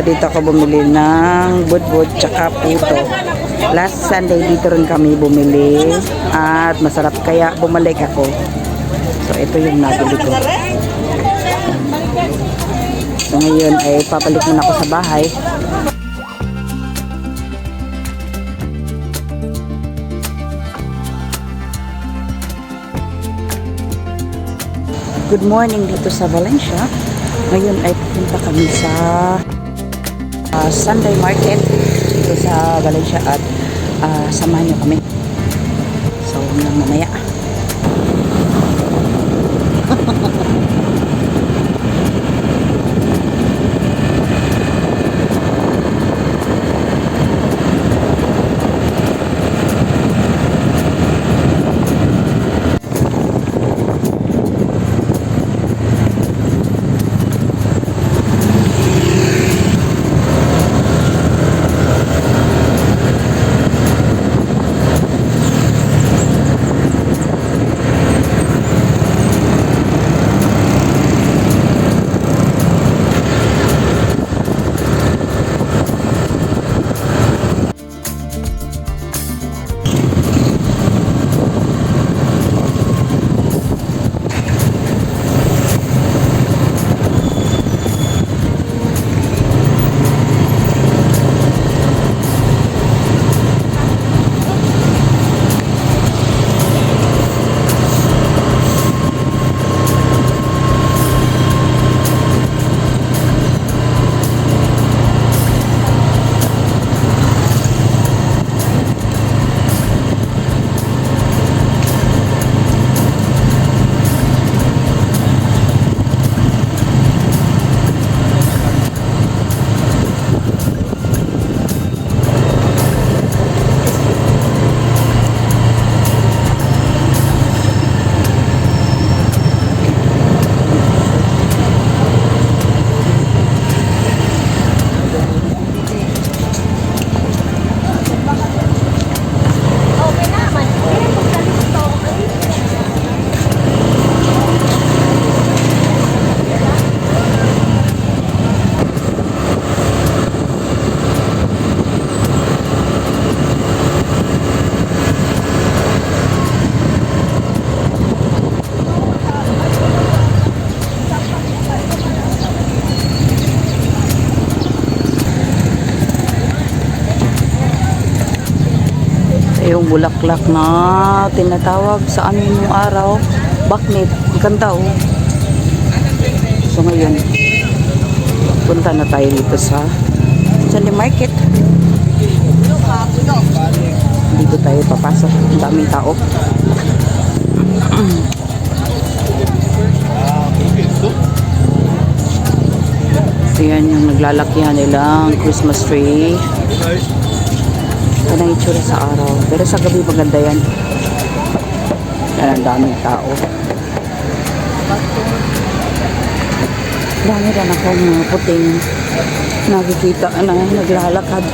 So dito ako bumili ng budbud tsaka puto. Last Sunday dito rin kami bumili at masarap kaya bumalik ako. So ito yung nabili ko. So ngayon ay papalik muna ako sa bahay. Good morning dito sa Valencia. Ngayon ay pupunta kami sa ah, Sunday Market dito sa Valencia at ah, samahan niyo kami. So, hanggang mamaya. Bulaklak na tinatawag sa amin nung araw. Baknit ganda oh. So ngayon punta na tayo dito sa Sunday Market. Dito tayo papasok. Ang daming tao. So yan yung naglalakihan nilang Christmas tree ito na itsura sa araw. Pero sa gabi maganda yan. Yan ang daming tao. Dami rin ako mga puting nakikita na naglalakad.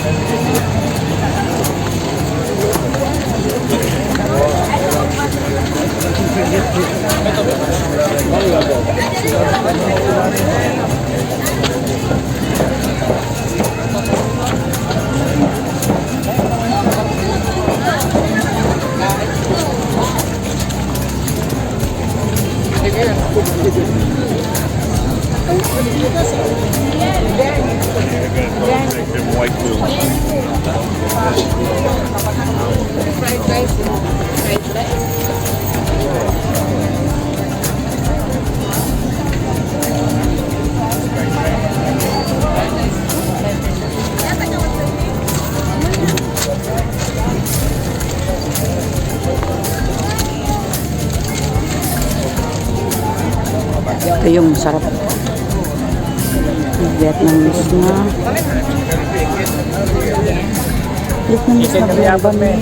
Make them white blue. Fried. Fried rice. Fried. Yung sarap. Vietnamese na. Vietnamese na bulaban eh.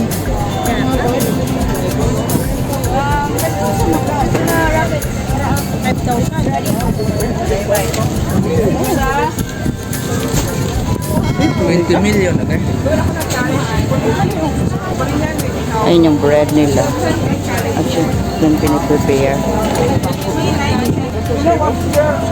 million, okay? Ayun yung bread nila. Actually, dun piniprepare. So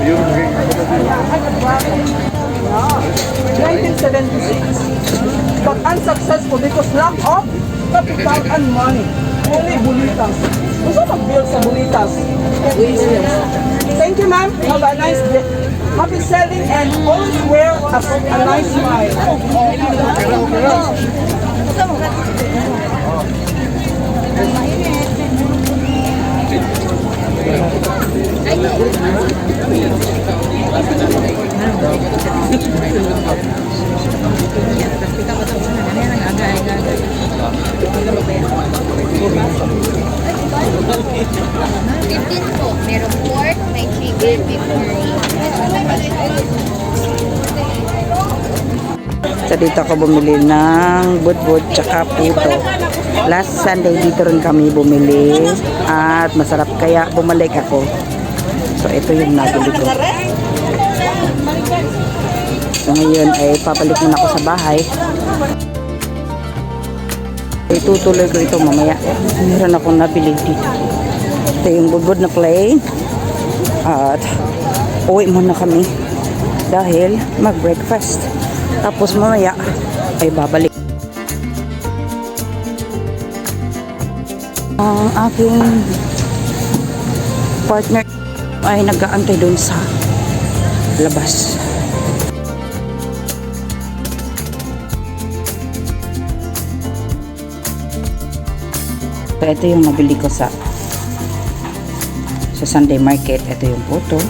you're 1976. But unsuccessful because lack of capital and money. Only bulitas. Gusto mag-build sa bulitas. Thank you, ma'am. Have a nice day. Happy selling and always wear a, a nice smile. Fifteen po. Merong dito ako bumili ng budbud tsaka puto. Last Sunday dito rin kami bumili at masarap kaya bumalik ako. So ito yung nabili ko. So ngayon ay papalik muna ako sa bahay. Itutuloy ko ito mamaya. Meron akong nabili dito. Ito yung budbud na plain. At uwi muna kami dahil mag-breakfast. Tapos mamaya ay babalik. Ang aking partner ay nag-aantay doon sa labas. So, ito yung nabili ko sa sa Sunday market. Ito yung puto.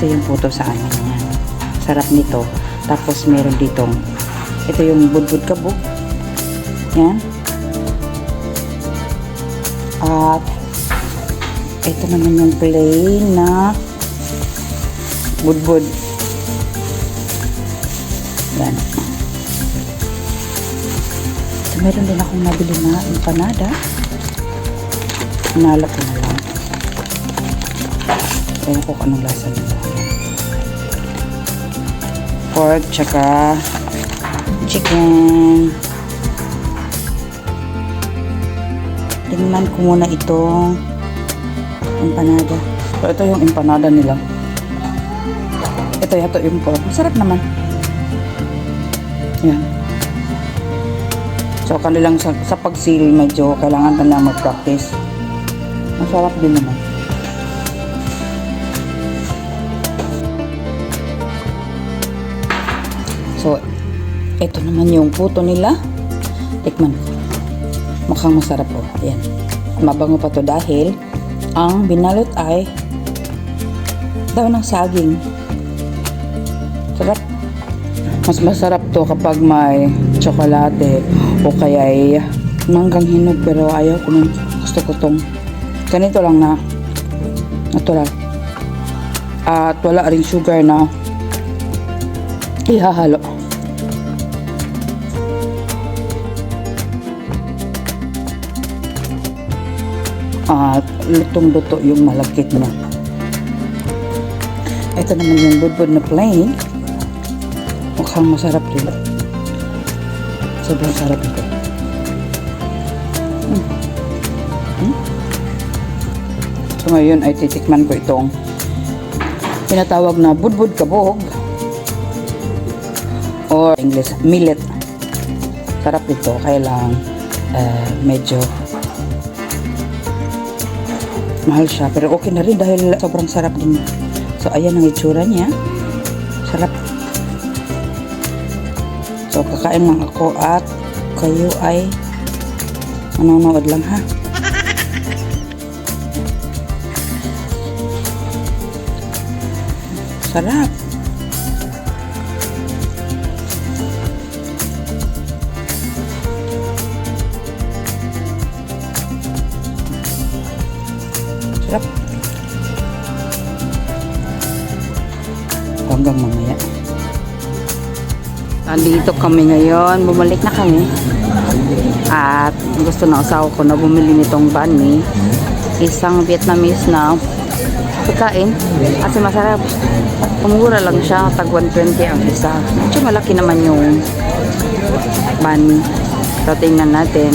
Ito yung puto sa amin. Sarap nito. Tapos meron ditong ito yung budbud kabog. Yan. At ito naman yung plain na budbud. Yan. So, meron din akong nabili na empanada. Hinala ko na lang. Ewan ko kung anong lasa nila. Pork, tsaka chicken. Tingnan ko muna itong empanada. So, ito yung empanada nila. Ito yata yung pork. Masarap naman. Yan. So, kanilang sa, sa pag-seal, medyo kailangan ka na mag-practice. Masarap din naman. So, ito naman yung puto nila. Tikman. Mukhang masarap po. Ayan. Mabango pa to dahil ang binalot ay daw ng saging. Sarap. Mas masarap to kapag may tsokolate o kaya ay manggang hinog pero ayaw ko nung gusto ko tong ganito lang na natural. At wala ring sugar na ihahalo. At lutong-luto yung malagkit niya. Ito naman yung budbud na plain. Mukhang masarap din. Sobrang sarap ito. Mm. Mm. So ngayon ay titikman ko itong tinatawag na budbud kabog or English millet. Sarap ito, kaya lang eh, medyo mahal siya. Pero okay na rin dahil sobrang sarap din. So ayan ang itsura niya. Sarap. So kakain lang ako at kayo ay manonood lang ha. Sarap. Sarap. Hanggang mamaya. Andito kami ngayon. Bumalik na kami. At gusto na asawa ko na bumili nitong banh mi. Isang Vietnamese na pagkain. Kasi masarap. Kumura lang siya. Tag 120 ang isa. Medyo malaki naman yung banh mi. So, tingnan natin.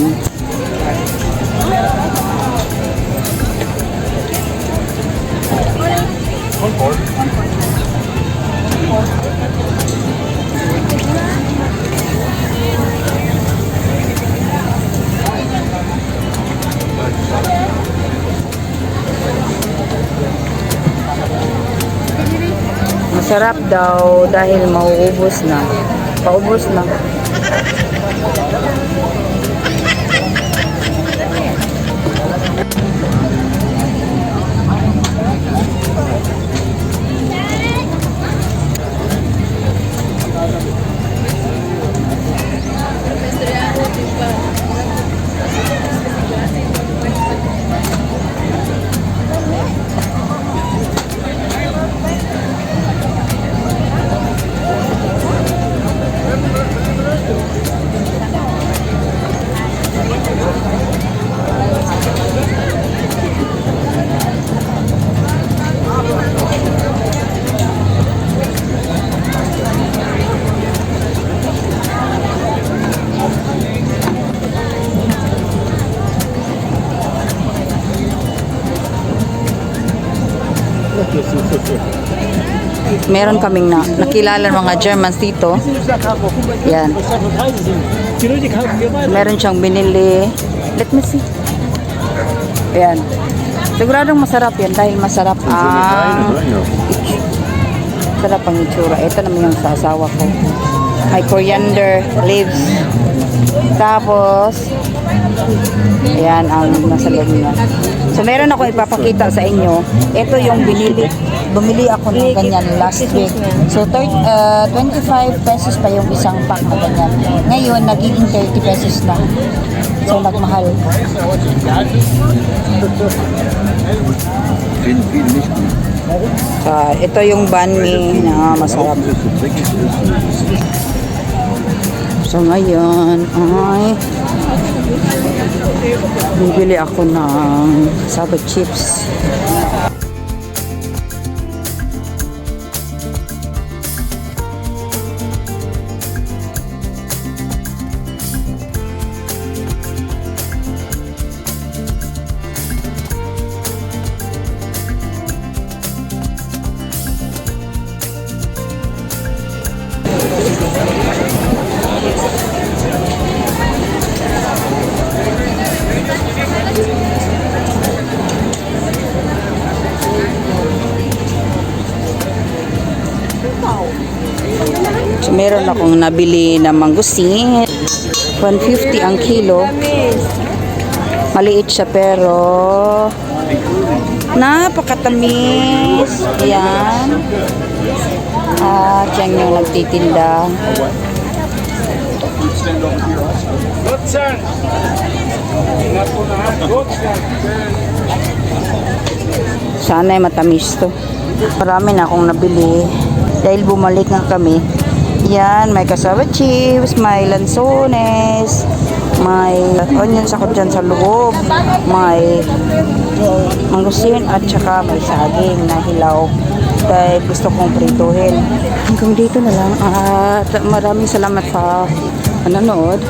Masarap daw dahil mauubos na. Paubos na. Meron kaming na, nakilala mga Germans dito. Yan. Meron siyang binili. Let me see. Ayan. Siguradong masarap yan dahil masarap ang sarap ang itsura. Ito naman yung sa asawa ko. May coriander leaves. Tapos, ayan ang nasa loob niya. So, meron ako ipapakita sa inyo. Ito yung binili. Bumili ako ng ganyan last week. So, uh, 25 pesos pa yung isang pack na ganyan. Ngayon, nagiging 30 pesos na. So, nagmahal. Ah, ito yung banh mi na masarap. So ngayon ay bibili ako ng sabot chips. Meron akong nabili na mangustin. 150 ang kilo. Maliit siya pero napakatamis. Ayan. At yan yung nagtitinda. Sana ay matamis to. Marami na akong nabili. Dahil bumalik nga kami. Yan, may cassava chips, may lansones, may onions ako dyan sa loob, may mangustin at saka may saging na hilaw dahil gusto kong prituhin. Hanggang dito na lang at maraming salamat sa panonood.